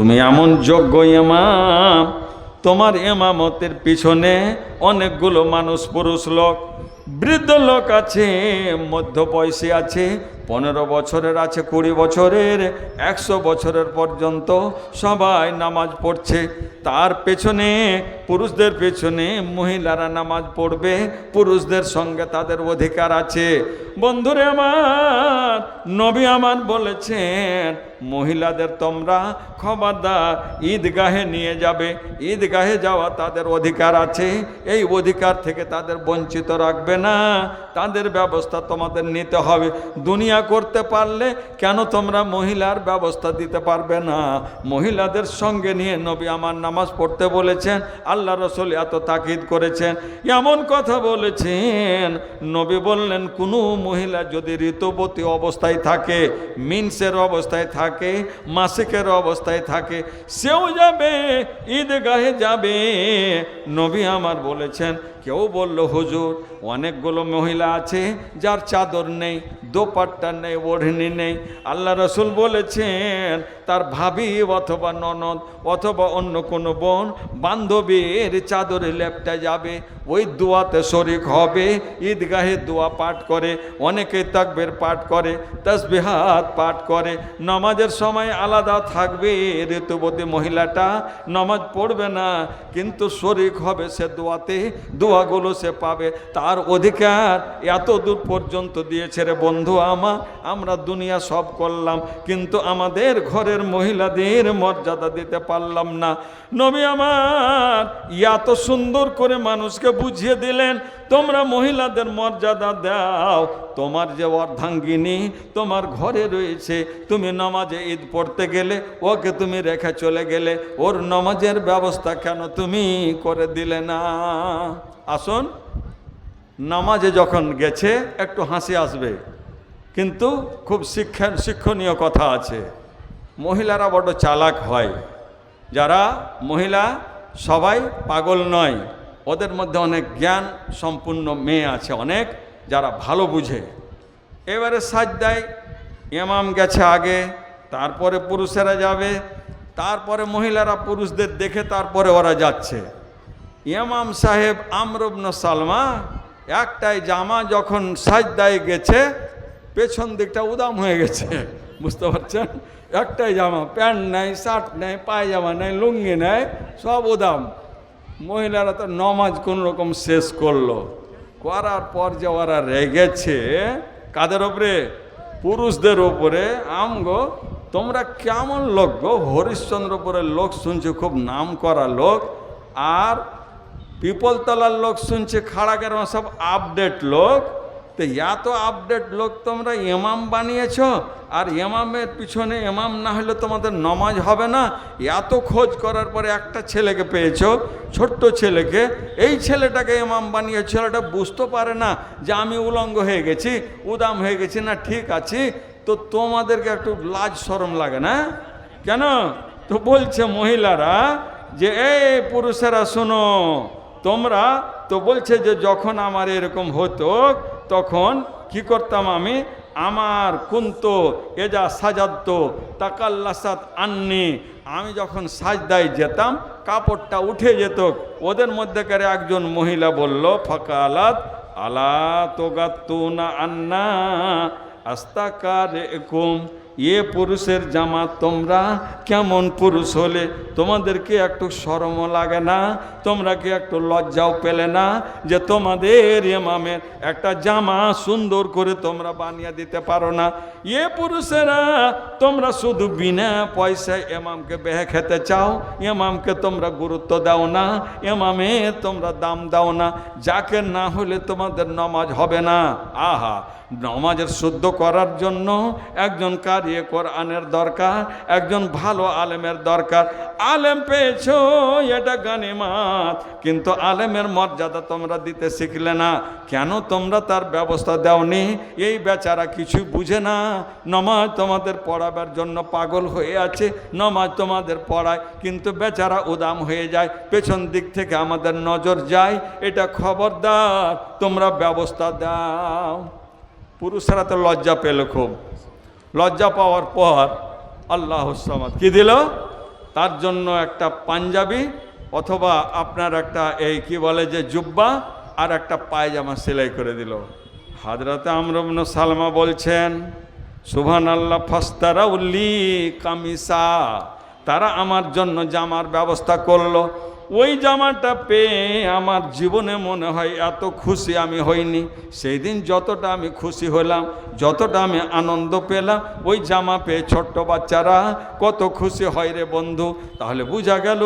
তুমি এমন যোগ্য ইমাম। তোমার এমামতের পিছনে অনেকগুলো মানুষ পুরুষ লোক, বৃদ্ধ লোক আছে মধ্য বয়সী আছে পনেরো বছরের আছে, কুড়ি বছরের, একশো বছরের পর্যন্ত সবাই নামাজ পড়ছে। তার পেছনে পুরুষদের পেছনে মহিলারা নামাজ পড়বে, পুরুষদের সঙ্গে তাদের অধিকার আছে। বন্ধুরে আমার, নবী আমার বলেছেন, মহিলাদের তোমরা খবরদার, ঈদগাহে নিয়ে যাবে। ঈদগাহে যাওয়া তাদের অধিকার আছে, এই অধিকার থেকে তাদের বঞ্চিত রাখবে না। তাদের ব্যবস্থা তোমাদের নিতে হবে। দুনিয়া করতে পারলে কেন তোমরা মহিলার ব্যবস্থা দিতে পারবে না? মহিলাদের সঙ্গে নিয়ে নবী আমার নামাজ পড়তে বলেছেন, আল্লাহ রসুল এত তাকিদ করেছেন, এমন কথা বলেছেন। নবী বললেন, কোনো মহিলা যদি ঋতুবতী অবস্থায় থাকে, মিনসের অবস্থায় থাকে, মাসিকের অবস্থায় থাকে, সেও যাবে, ঈদগাহে যাবে। নবী আমার বলেছেন কেউ বলল, হুজুর, অনেকগুলো মহিলা আছে, যার চাদর নেই, দোপাট্টা নেই ওढ़নি নেই। আল্লাহ রসুল বলেছেন, তার ভাবি অথবা ননদ অথবা অন্য কোনো বোন বান্ধবীর চাদরে লেপটা যাবে, ওই দোয়াতে শরিক হবে, ঈদগাহে দোয়া পাঠ করে অনেকে তাকবের পাঠ করে, তসবিহাত পাঠ করে, নমাজের সময় আলাদা থাকবে ঋতুবতী মহিলাটা, নমাজ পড়বে না, কিন্তু শরিক হবে সে দোয়াতে দোয়াগুলো সে পাবে। তার অধিকার এত দূর পর্যন্ত দিয়েছে রে বন্ধু আমা আমরা দুনিয়া সব করলাম, কিন্তু আমাদের ঘরের মহিলাদের মর্যাদা দিতে পারলাম না। নবী আমার, এত সুন্দর করে মানুষকে বুঝিয়ে দিলেন, তোমরা মহিলাদের মর্যাদা দাও তোমার যে অর্ধাঙ্গিনী তোমার ঘরে রয়েছে, তুমি নামাজে ঈদ পড়তে গেলে ওকে তুমি রেখে চলে গেলে, ওর নামাজের ব্যবস্থা কেন তুমি করে দিলে না? আসুন, নামাজে যখন গেছে, একটু হাসি আসবে। কিন্তু খুব শিক্ষা, শিক্ষণীয় কথা আছে। মহিলারা বড় চালাক হয়। যারা মহিলা, সবাই পাগল নয়। ওদের মধ্যে অনেক জ্ঞান সম্পূর্ণ মেয়ে আছে অনেক। যারা ভালো বুঝে। এবারে সাজ দেয় ইমাম গেছে আগে, তারপরে পুরুষেরা যাবে, তারপরে মহিলারা পুরুষদের দেখে তারপরে ওরা যাচ্ছে। ইমাম সাহেব আমরবন সালমা একটাই জামা যখন সাজ সাজদায় গেছে, পেছন দিকটা উদাম হয়ে গেছে, বুঝতে পারছেন? একটাই জামা, প্যান্ট নেই, শার্ট নেই, পায়জামা নেই, লুঙ্গি নেই, সব উদাম। মহিলারা তো নমাজ কোন রকম শেষ করল। করার পর যে ওরা রেগেছে, কাদের ওপরে পুরুষদের ওপরে আমগো, তোমরা কেমন লোক গো? হরিশ্চন্দ্রপুরের লোক শুনছে, খুব নাম করা লোক। আর পিপলতলার লোক শুনছে খাড়াকের সব আপডেট লোক। তো এত আপডেট লোক তোমরা এমাম বানিয়েছ, আর এমামের পিছনে এমাম না হলে তোমাদের নমাজ হবে না। এত খোঁজ করার পরে একটা ছেলেকে পেয়েছ, ছোট্ট ছেলেকে। এই ছেলেটাকে এমাম বানিয়ে ছেলেটা বুঝতে পারে না যে আমি উলঙ্গ হয়ে গেছি, উদাম হয়ে গেছি, না ঠিক আছি। তো তোমাদেরকে একটু লাজ সরম লাগে না? কেন? তো বলছে মহিলারা যে, এই পুরুষেরা শোনো, তোমরা, তো বলছে যে, যখন আমার এরকম হতো তখন কি করতাম আমি? আমার কুন্ত এজা সাজাদ্দ, তাকাল্লাসাত আননি। আমি যখন সাজদায় যেতাম, কাপড়টা উঠে যেত। ওদের মধ্যে মধ্যেকার একজন মহিলা বলল ফাঁকা আলাত আলা তোগাত্তু না আন্না আস্তাকার একুম এ পুরুষের জামা তোমরা কেমন পুরুষ হলে? তোমাদেরকে একটু শরম লাগে না? তোমরা কি একটু লজ্জাও পেলে না যে তোমাদের এমামের একটা জামা সুন্দর করে তোমরা বানিয়ে দিতে পারো না? এ পুরুষেরা, তোমরা শুধু বিনা পয়সায় এমামকে বেহে খেতে চাও এমামকে তোমরা গুরুত্ব দাও না এমামে তোমরা দাম দাও না, যাকে না হলে তোমাদের নমাজ হবে না। আহা নমাজের শুদ্ধ করার জন্য একজন কারিয়ে কোরআনের দরকার, একজন ভালো আলেমের দরকার। আলেম পেয়েছ, এটা গানিমাত। কিন্তু আলেমের মর্যাদা তোমরা দিতে শিখলে না। কেন তোমরা তার ব্যবস্থা দাওনি? এই বেচারা কিছু বুঝে না। নমাজ তোমাদের পড়াবার জন্য পাগল হয়ে আছে। নমাজ তোমাদের পড়ায়, কিন্তু বেচারা উদাম হয়ে যায়। পেছন দিক থেকে আমাদের নজর যায়। এটা খবরদার, তোমরা ব্যবস্থা দাও। পুরুষেরা তো লজ্জা পেল খুব। লজ্জা পাওয়ার পর আল্লাহ কি দিল? তার জন্য একটা পাঞ্জাবি অথবা আপনার একটা এই কি বলে যে জুব্বা আর একটা পায়জামা সেলাই করে দিল। হাজরাতে আমরবন সালমা বলছেন সুভান আল্লাহ ফাস্তারা উল্লি কামিসা। তারা আমার জন্য জামার ব্যবস্থা করল। ওই জামাটা পেয়ে আমার জীবনে মনে হয় এত খুশি আমি হইনি। সেই দিন যতটা আমি খুশি হলাম, যতটা আমি আনন্দ পেলাম, ওই জামা পেয়ে ছোট্ট বাচ্চারা কত খুশি হয় রে বন্ধু। তাহলে বোঝা গেল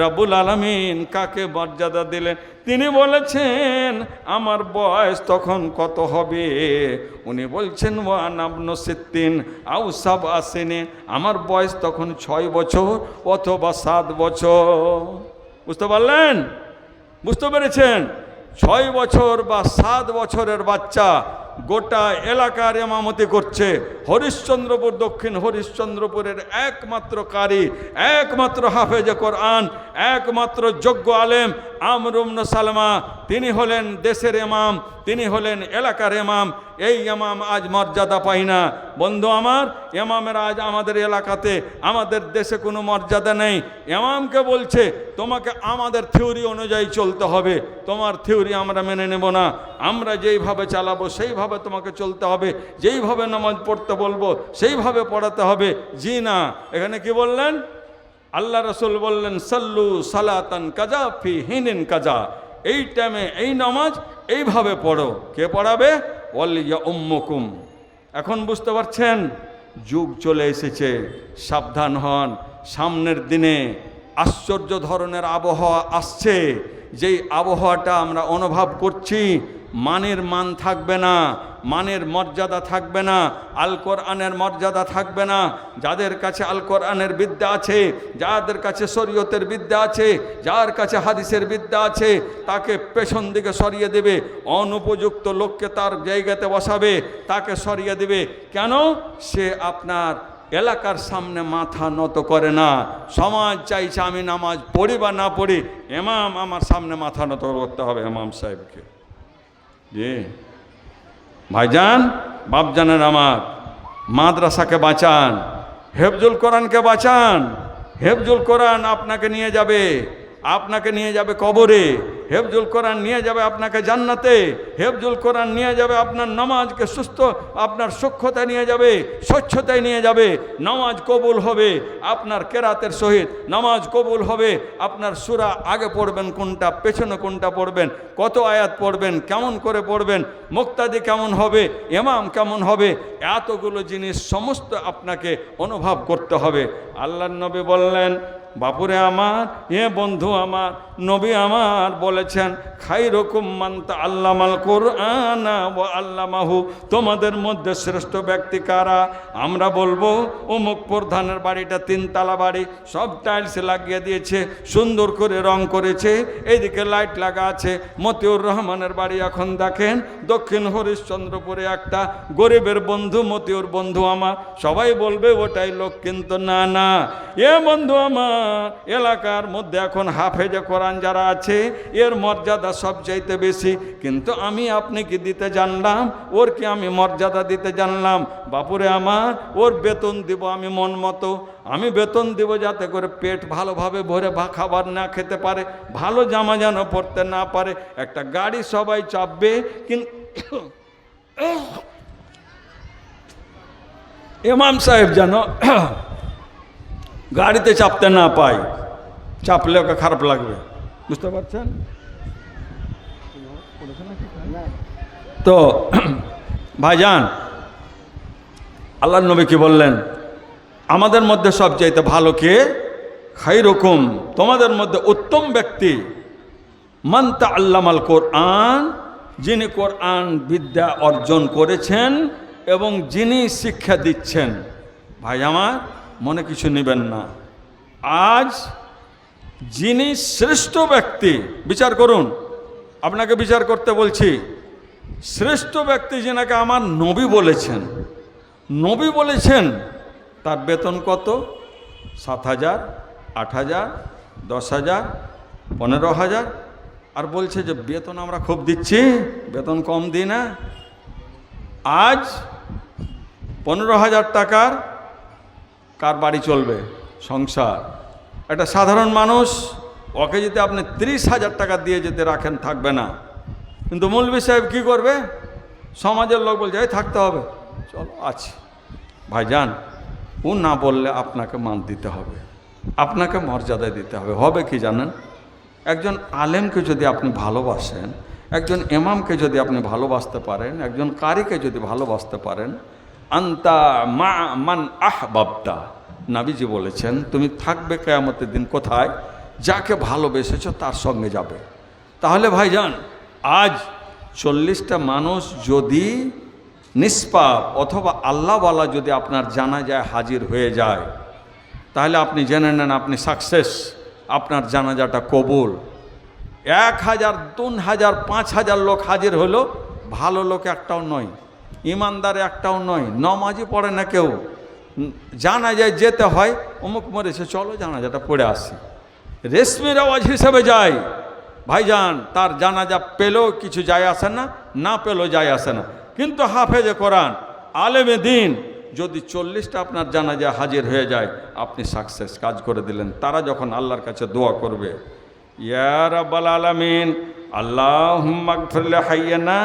রাবুল আলমিন কাকে মর্যাদা দিলেন? তিনি বলেছেন, আমার বয়স তখন কত হবে? উনি বলছেন, ওয়ান আবন সিদ্দিন আউ সাব আসেনে আমার বয়স তখন ছয় বছর, অথবা সাত বছর। বুঝতে পারলেন? বুঝতে পেরেছেন? ছয় বছর বা সাত বছরের বাচ্চা গোটা এলাকার এমামতি করছে। হরিশ্চন্দ্রপুর, দক্ষিণ হরিশ্চন্দ্রপুরের একমাত্র কারি, একমাত্র হাফেজে কোরআন, একমাত্র যোগ্য আলেম আমরুমন সালমা। তিনি হলেন দেশের এমাম, তিনি হলেন এলাকার এমাম। এই এমাম আজ মর্যাদা পাই না। বন্ধু আমার, এমামের আজ আমাদের এলাকাতে, আমাদের দেশে কোনো মর্যাদা নেই। এমামকে বলছে, তোমাকে আমাদের থিওরি অনুযায়ী চলতে হবে। তোমার থিওরি আমরা মেনে নেব না। আমরা যেইভাবে চালাবো, সেইভাবে তোমাকে চলতে হবে, যেইভাবে নামাজ পড়তে বলব, সেইভাবে পড়াতে হবে। জি না। এখানে কি বললেন? আল্লাহ রসুল বললেন, সাল্লু সালাতান কাজা ফি হিনিন কাজা। এই টাইমে এই নামাজ এইভাবে পড়ো। কে পড়াবে? ওয়ালিয়া উম্মুকুম এখন বুঝতে পারছেন? যুগ চলে এসেছে। সাবধান হন। সামনের দিনে আশ্চর্য ধরনের আবহাওয়া আসছে। যেই আবহাওয়াটা আমরা অনুভব করছি মানের মান থাকবে না, মানের মর্যাদা থাকবে না আল কোরআনের মর্যাদা থাকবে না। যাদের কাছে আল কোরআনের বিদ্যা আছে, যাদের কাছে শরীয়তের বিদ্যা আছে, যার কাছে হাদিসের বিদ্যা আছে, তাকে পেছন দিকে সরিয়ে দেবে, অনুপযুক্ত লোককে তার জায়গাতে বসাবে, তাকে সরিয়ে দেবে। কেন? সে আপনার এলাকার সামনে মাথা নত করে না। সমাজ চাইছে আমি নামাজ পড়ি বা না পড়ি এমাম আমার সামনে মাথা নত করতে হবে এমাম সাহেবকে। জি। ভাইজান বাপজানের আমার মাদ্রাসাকে বাঁচান হেফজুল কোরআনকে বাঁচান হেফজুল কোরআন আপনাকে নিয়ে যাবে। আপনাকে নিয়ে যাবে কবরে, হেফজুল কোরআন নিয়ে যাবে আপনাকে জান্নাতে, হেফজুল কোরআন নিয়ে যাবে আপনার নামাজকে সুস্থ, আপনার সক্ষতা নিয়ে যাবে, স্বচ্ছতায় নিয়ে যাবে, নামাজ কবুল হবে, আপনার কেরাতের সহিত নামাজ কবুল হবে, আপনার সুরা আগে পড়বেন, কোনটা পেছনে, কোনটা পড়বেন, কত আয়াত পড়বেন, কেমন করে পড়বেন, মুক্তাদি কেমন হবে এমাম কেমন হবে, এতগুলো জিনিস সমস্ত আপনাকে অনুভব করতে হবে। আল্লাহ নবী বললেন বাপুরে আমার, এ বন্ধু আমার, নবী আমার বলেছেন খাই রকম মানতা আল্লামাল কোরআনা ও আল্লামাহু। তোমাদের মধ্যে শ্রেষ্ঠ ব্যক্তি কারা? আমরা বলব, অমুক প্রধানের বাড়িটা তিনতলা বাড়ি, সব টাইলস লাগিয়ে দিয়েছে, সুন্দর করে রং করেছে, এইদিকে লাইট লাগা আছে। মতিউর রহমানের বাড়ি এখন দেখেন, দক্ষিণ হরিশ্চন্দ্রপুরে একটা গরিবের বন্ধু, মতিউর বন্ধু আমার। সবাই বলবে, ওটাই লোক কিন্তু না না। এ বন্ধু আমার এলাকার মধ্যে এখন হাফেজে কোরআন যারা আছে, এর মর্যাদা সবচাইতে বেশি। কিন্তু আমি আপনি কি দিতে জানলাম? ওর কি আমি মর্যাদা দিতে জানলাম? বাপুরে আমার, ওর বেতন দিব আমি মন মতো। আমি বেতন দিব যাতে করে পেট ভালোভাবে ভরে ভা খাবার না খেতে পারে, ভালো জামা যেন পরতে না পারে। একটা গাড়ি সবাই চাপবে কিন্তু ইমাম সাহেব যেন গাড়িতে চাপতে না পাই চাপলে ওকে খারাপ লাগবে। বুঝতে পারছেন? তো, ভাইজান আল্লাহ নবী কি বললেন? আমাদের মধ্যে সবচাইতে ভালো কে? খাই রকম তোমাদের মধ্যে উত্তম ব্যক্তি মান্তা আল্লামাল কোরআন, যিনি কোরআন বিদ্যা অর্জন করেছেন এবং যিনি শিক্ষা দিচ্ছেন। ভাই আমার মনে কিছু নেবেন না। আজ যিনি শ্রেষ্ঠ ব্যক্তি, বিচার করুন। আপনাকে বিচার করতে বলছি, শ্রেষ্ঠ ব্যক্তি যেনাকে আমার নবী বলেছেন। নবী বলেছেন, তার বেতন কত? সাত হাজার, আট হাজার, দশ হাজার, পনেরো হাজার। আর বলছে যে, বেতন আমরা খুব দিচ্ছি, বেতন কম দিই না। আজ পনেরো হাজার টাকার কার বাড়ি চলবে? সংসার। একটা সাধারণ মানুষ, ওকে যদি আপনি ত্রিশ হাজার টাকা দিয়ে যদি রাখেন, থাকবে না। কিন্তু মৌলবী সাহেব কী করবে? সমাজের লোক বলছে, এই থাকতে হবে। চলো, আছি। ভাইজান, ও না বললে আপনাকে মান দিতে হবে। আপনাকে মর্যাদা দিতে হবে। হবে কি জানেন? একজন আলেমকে যদি আপনি ভালোবাসেন, একজন এমামকে যদি আপনি ভালোবাসতে পারেন, একজন কারিকে যদি ভালোবাসতে পারেন আন্তা মা মান আহ বাবদা নাবিজি বলেছেন, তুমি থাকবে কেয়ামতের দিন কোথায়? যাকে ভালোবেসেছো তার সঙ্গে যাবে। তাহলে ভাইজান, আজ চল্লিশটা মানুষ যদি নিষ্পাপ অথবা আল্লাহওয়ালা যদি আপনার জানা যায় হাজির হয়ে যায়, তাহলে আপনি জেনে নেন আপনি সাকসেস, আপনার জানাজাটা কবুল। এক হাজার তিন হাজার, পাঁচ হাজার লোক হাজির হলো, ভালো লোক একটাও নয়। ইমানদার একটাও নয় নমাজি পড়ে না কেউ। জানা যায় যেতে হয়, অমুক মরেছে, চলো জানাজাটা পড়ে আসি। রেশমির আওয়াজ হিসেবে যায় ভাইজান, তার জানাজা পেলেও কিছু যায় আসে না না পেলেও যায় আসে না। কিন্তু হাফেজে কোরআন, আলেমে দিন, যদি চল্লিশটা আপনার জানাজা হাজির হয়ে যায়, আপনি সাকসেস কাজ করে দিলেন। তারা যখন আল্লাহর কাছে দোয়া করবে ইয়ার রাব্বাল আলামিন আল্লাহ মাগফিরলে হাইয়ানা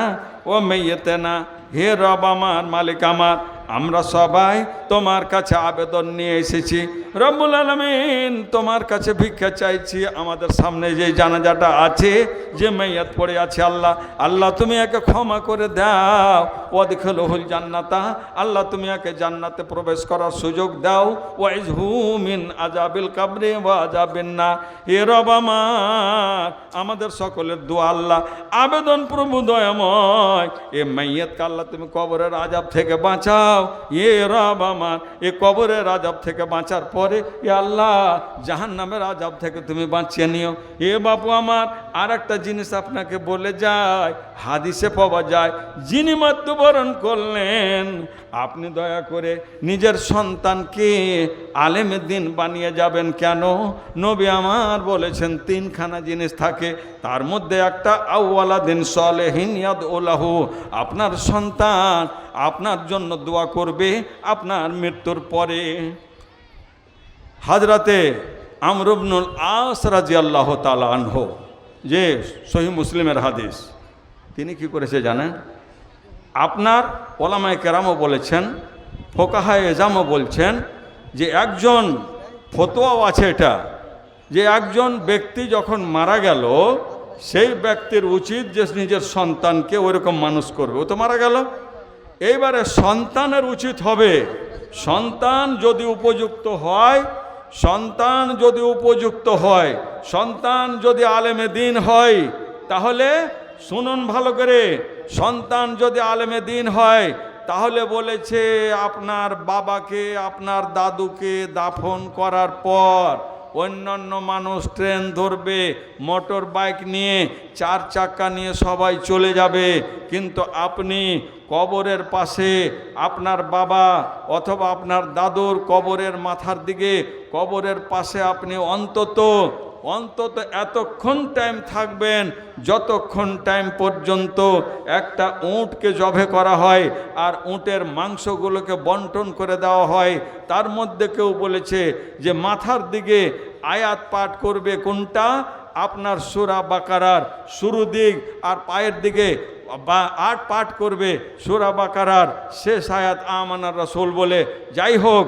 ও মেয়েতেনা হে রব আমার মালিক আমার। আমরা সবাই তোমার কাছে আবেদন নিয়ে এসেছি। রব্বুল আলমিন তোমার কাছে ভিক্ষা চাইছি। আমাদের সামনে যে জানাজাটা আছে, যে মেয়াত পড়ে আছে আল্লাহ আল্লাহ তুমি একে ক্ষমা করে দাও। ও দেখলহুল জান্নাতা, আল্লাহ তুমি একে জান্নাতে প্রবেশ করার সুযোগ দাও। ওয়াইজ হুমিন আজাবিল কাবরে বা আজাবিন না এ রব আমার, আমাদের সকলের দোয়া আল্লাহ, আবেদন প্রভু দয়াময়। এ মাইয়াতকে আল্লাহ তুমি কবরের আজাব থেকে বাঁচাও। এ রব আমার, এ কবরের আজাব থেকে বাঁচার পরে, এ আল্লাহ জাহান নামের আজাব থেকে তুমি বাঁচিয়ে নিও। এ বাপু আমার আর একটা জিনিস আপনাকে বলে যায়, হাদিসে পাওয়া যায়, যিনি মৃত্যুবরণ করলেন, আপনি দয়া করে নিজের সন্তানকে আলেমের দিন বানিয়ে যাবেন কেন? নবী আমার বলেছেন, তিনখানা জিনিস থাকে, তার মধ্যে একটা আউওয়ালা দিন সলেহিন ইয়াদ ওলাহু আপনার সন্তান আপনার জন্য দোয়া করবে আপনার মৃত্যুর পরে। হাজরাতে আমরুবনুল আস রাজি আল্লাহ তালানহ যে সহি মুসলিমের হাদিস। তিনি কি করেছে জানেন? আপনার ওলামায় কেরামও বলেছেন ফোকাহায় এজামও বলছেন যে একজন ফতোয়াও আছে এটা, যে একজন ব্যক্তি যখন মারা গেল, সেই ব্যক্তির উচিত যে নিজের সন্তানকে ওইরকম মানুষ করবে। ও তো মারা গেল। এইবারে সন্তানের উচিত হবে। সন্তান যদি উপযুক্ত হয়, সন্তান যদি উপযুক্ত হয়, সন্তান যদি আলেমে দিন হয়, তাহলে শুনুন ভালো করে, সন্তান যদি আলেমে দিন হয়, তাহলে বলেছে আপনার বাবাকে, আপনার দাদুকে দাফন করার পর অন্যান্য মানুষ ট্রেন ধরবে মোটর বাইক নিয়ে চার চাক্কা নিয়ে সবাই চলে যাবে। কিন্তু আপনি কবরের পাশে আপনার বাবা অথবা আপনার দাদুর কবরের মাথার দিকে, কবরের পাশে আপনি অন্তত অন্তত এতক্ষণ টাইম থাকবেন, যতক্ষণ টাইম পর্যন্ত একটা উঁটকে জবে করা হয় আর উঁটের মাংসগুলোকে বন্টন করে দেওয়া হয়, তার মধ্যে কেউ বলেছে যে মাথার দিকে আয়াত পাঠ করবে কোনটা? আপনার সুরা বাকারার শুরু দিক আর পায়ের দিকে বা আট পাঠ করবে সুরা বাকারার শেষ আয়াত আমানার রসুল বলে। যাই হোক